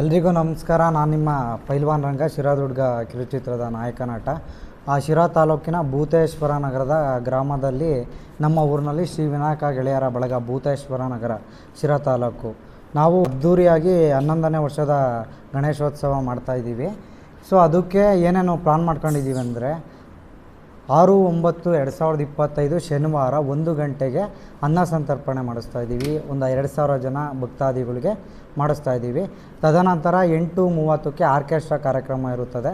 ಎಲ್ರಿಗೂ ನಮಸ್ಕಾರ. ನಾನು ನಿಮ್ಮ ಪೈಲ್ವಾನ್ ರಂಗ, ಶಿರಾದುರ್ಗ ಕಿರುಚಿತ್ರದ ನಾಯಕ ನಟ. ಆ ಶಿರಾ ತಾಲೂಕಿನ ಭೂತೇಶ್ವರ ನಗರದ ಗ್ರಾಮದಲ್ಲಿ ನಮ್ಮ ಊರಿನಲ್ಲಿ ಶ್ರೀ ವಿನಾಯಕ ಗೆಳೆಯರ ಬಳಗ ಭೂತೇಶ್ವರ ನಗರ ಶಿರಾ ತಾಲೂಕು. ನಾವು ಅದ್ಧೂರಿಯಾಗಿ ಹನ್ನೊಂದನೇ ವರ್ಷದ ಗಣೇಶೋತ್ಸವ ಮಾಡ್ತಾಯಿದ್ದೀವಿ ಸೊ ಅದಕ್ಕೆ ಏನೇನು ಪ್ಲಾನ್ ಮಾಡ್ಕೊಂಡಿದ್ದೀವಿ ಅಂದರೆ ಆರು ಒಂಬತ್ತು ಎರಡು ಸಾವಿರದ ಇಪ್ಪತ್ತೈದು ಶನಿವಾರ ಒಂದು ಗಂಟೆಗೆ ಅನ್ನ ಸಂತರ್ಪಣೆ ಮಾಡಿಸ್ತಾ ಇದ್ದೀವಿ. ಒಂದು ಎರಡು ಸಾವಿರ ಜನ ಭಕ್ತಾದಿಗಳಿಗೆ ಮಾಡಿಸ್ತಾ ಇದ್ದೀವಿ. ತದನಂತರ ಎಂಟು ಮೂವತ್ತಕ್ಕೆ ಆರ್ಕೆಸ್ಟ್ರಾ ಕಾರ್ಯಕ್ರಮ ಇರುತ್ತದೆ.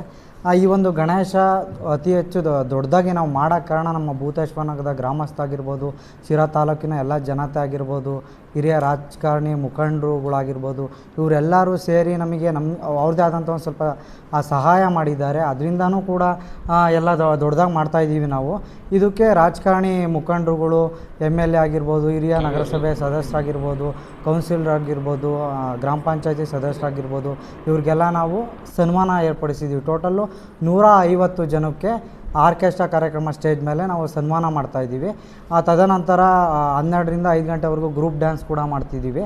ಈ ಒಂದು ಗಣೇಶ ಅತಿ ಹೆಚ್ಚು ದೊಡ್ಡದಾಗಿ ನಾವು ಮಾಡೋ ಕಾರಣ ನಮ್ಮ ಭೂತೇಶ್ವರನಗರದ ಗ್ರಾಮಸ್ಥ ಆಗಿರ್ಬೋದು, ಶಿರಾ ತಾಲೂಕಿನ ಎಲ್ಲ ಜನತೆ ಆಗಿರ್ಬೋದು, ಹಿರಿಯ ರಾಜಕಾರಣಿ ಮುಖಂಡರುಗಳಾಗಿರ್ಬೋದು, ಇವರೆಲ್ಲರೂ ಸೇರಿ ನಮಗೆ ನಮ್ಮ ಅವ್ರದ್ದೇ ಆದಂಥ ಒಂದು ಸ್ವಲ್ಪ ಸಹಾಯ ಮಾಡಿದ್ದಾರೆ. ಅದರಿಂದನೂ ಕೂಡ ಎಲ್ಲ ದೊಡ್ಡದಾಗಿ ಮಾಡ್ತಾ ಇದ್ದೀವಿ ನಾವು. ಇದಕ್ಕೆ ರಾಜಕಾರಣಿ ಮುಖಂಡರುಗಳು, ಎಂ ಎಲ್ ಎ ಆಗಿರ್ಬೋದು, ಹಿರಿಯ ನಗರಸಭೆ ಸದಸ್ಯರಾಗಿರ್ಬೋದು ಕೌನ್ಸಿಲರ್ ಆಗಿರ್ಬೋದು ಗ್ರಾಮ ಪಂಚಾಯತಿ ಸದಸ್ಯರಾಗಿರ್ಬೋದು ಇವ್ರಿಗೆಲ್ಲ ನಾವು ಸನ್ಮಾನ ಏರ್ಪಡಿಸಿದ್ದೀವಿ ಟೋಟಲ್ಲು ನೂರ ಐವತ್ತು ಜನಕ್ಕೆ ಆರ್ಕೆಸ್ಟ್ರಾ ಕಾರ್ಯಕ್ರಮ ಸ್ಟೇಜ್ ಮೇಲೆ ನಾವು ಸನ್ಮಾನ ಮಾಡ್ತಾಯಿದ್ದೀವಿ ಆ ತದನಂತರ ಹನ್ನೆರಡರಿಂದ ಐದು ಗಂಟೆವರೆಗೂ ಗ್ರೂಪ್ ಡ್ಯಾನ್ಸ್ ಕೂಡ ಮಾಡ್ತಿದ್ದೀವಿ.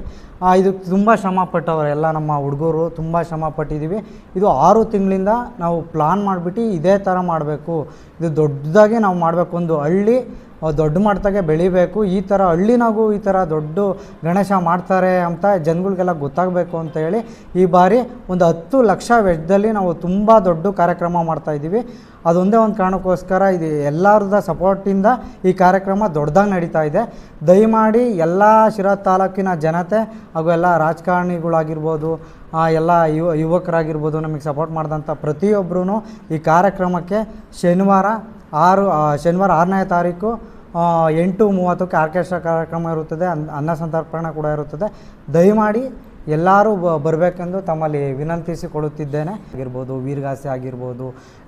ಇದು ತುಂಬ ಶ್ರಮ ಪಟ್ಟವರು, ಎಲ್ಲ ನಮ್ಮ ಹುಡುಗರು ತುಂಬ ಶ್ರಮ ಪಟ್ಟಿದ್ದೀವಿ. ಇದು ಆರು ತಿಂಗಳಿಂದ ನಾವು ಪ್ಲಾನ್ ಮಾಡಿಬಿಟ್ಟು ಇದೇ ಥರ ಮಾಡಬೇಕು. ಇದು ದೊಡ್ಡದಾಗಿ ನಾವು ಮಾಡಬೇಕು. ಒಂದು ಹಳ್ಳಿ ದೊಡ್ಡ ಮಟ್ಟದಾಗೆ ಬೆಳಿಬೇಕು. ಈ ಥರ ಹಳ್ಳಿನಾಗೂ ಈ ಥರ ದೊಡ್ಡ ಗಣೇಶ ಮಾಡ್ತಾರೆ ಅಂತ ಜನಗಳಿಗೆಲ್ಲ ಗೊತ್ತಾಗಬೇಕು ಅಂತ ಹೇಳಿ ಈ ಬಾರಿ ಒಂದು ಹತ್ತು ಲಕ್ಷ ವೆಚ್ಚದಲ್ಲಿ ನಾವು ತುಂಬ ದೊಡ್ಡ ಕಾರ್ಯಕ್ರಮ ಮಾಡ್ತಾ ಇದ್ದೀವಿ. ಅದೊಂದೇ ಒಂದು ಕಾರಣಕ್ಕೋಸ್ಕರ ಇದು ಎಲ್ಲರದ ಸಪೋರ್ಟಿಂದ ಈ ಕಾರ್ಯಕ್ರಮ ದೊಡ್ಡದಾಗಿ ನಡೀತಾ ಇದೆ. ದಯಮಾಡಿ ಎಲ್ಲ ಶಿರಾ ತಾಲೂಕಿನ ಜನತೆ ಹಾಗೂ ಎಲ್ಲ ರಾಜಕಾರಣಿಗಳಾಗಿರ್ಬೋದು ಆ, ಎಲ್ಲ ಯುವ ಯುವಕರಾಗಿರ್ಬೋದು ನಮಗೆ ಸಪೋರ್ಟ್ ಮಾಡಿದಂಥ ಪ್ರತಿಯೊಬ್ಬರೂ ಈ ಕಾರ್ಯಕ್ರಮಕ್ಕೆ ಶನಿವಾರ ಆರು ಶನಿವಾರ ಆರನೇ ತಾರೀಕು ಎಂಟು ಮೂವತ್ತಕ್ಕೆ ಆರ್ಕೆಸ್ಟ್ರಾ ಕಾರ್ಯಕ್ರಮ ಇರುತ್ತದೆ ಅನ್ ಅನ್ನ ಸಂತರ್ಪಣೆ ಕೂಡ ಇರುತ್ತದೆ. ದಯಮಾಡಿ ಎಲ್ಲರೂ ಬರಬೇಕೆಂದು ತಮ್ಮಲ್ಲಿ ವಿನಂತಿಸಿಕೊಳ್ಳುತ್ತಿದ್ದೇನೆ. ಆಗಿರ್ಬೋದು, ವೀರಗಾಸೆ ಆಗಿರ್ಬೋದು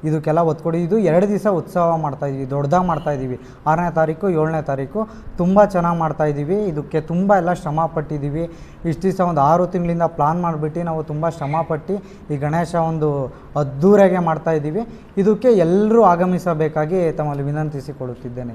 ಇದಕ್ಕೆಲ್ಲ ಒತ್ತುಕೊಡಿ ಇದು ಎರಡು ದಿವಸ ಉತ್ಸವ ಮಾಡ್ತಾಯಿದ್ದೀವಿ ದೊಡ್ಡದಾಗಿ ಮಾಡ್ತಾಯಿದ್ದೀವಿ ಆರನೇ ತಾರೀಕು, ಏಳನೇ ತಾರೀಕು ತುಂಬ ಚೆನ್ನಾಗಿ ಮಾಡ್ತಾಯಿದ್ದೀವಿ ಇದಕ್ಕೆ ತುಂಬ ಎಲ್ಲ ಶ್ರಮ ಪಟ್ಟಿದ್ದೀವಿ ಇಷ್ಟು ದಿವಸ ಒಂದು ಆರು ತಿಂಗಳಿಂದ ಪ್ಲಾನ್ ಮಾಡಿಬಿಟ್ಟು ನಾವು ತುಂಬ ಶ್ರಮಪಟ್ಟು ಈ ಗಣೇಶ ಒಂದು ಅದ್ದೂರಾಗೆ ಮಾಡ್ತಾಯಿದ್ದೀವಿ ಇದಕ್ಕೆ ಎಲ್ಲರೂ ಆಗಮಿಸಬೇಕಾಗಿ ತಮ್ಮಲ್ಲಿ ವಿನಂತಿಸಿಕೊಳ್ಳುತ್ತಿದ್ದೇನೆ.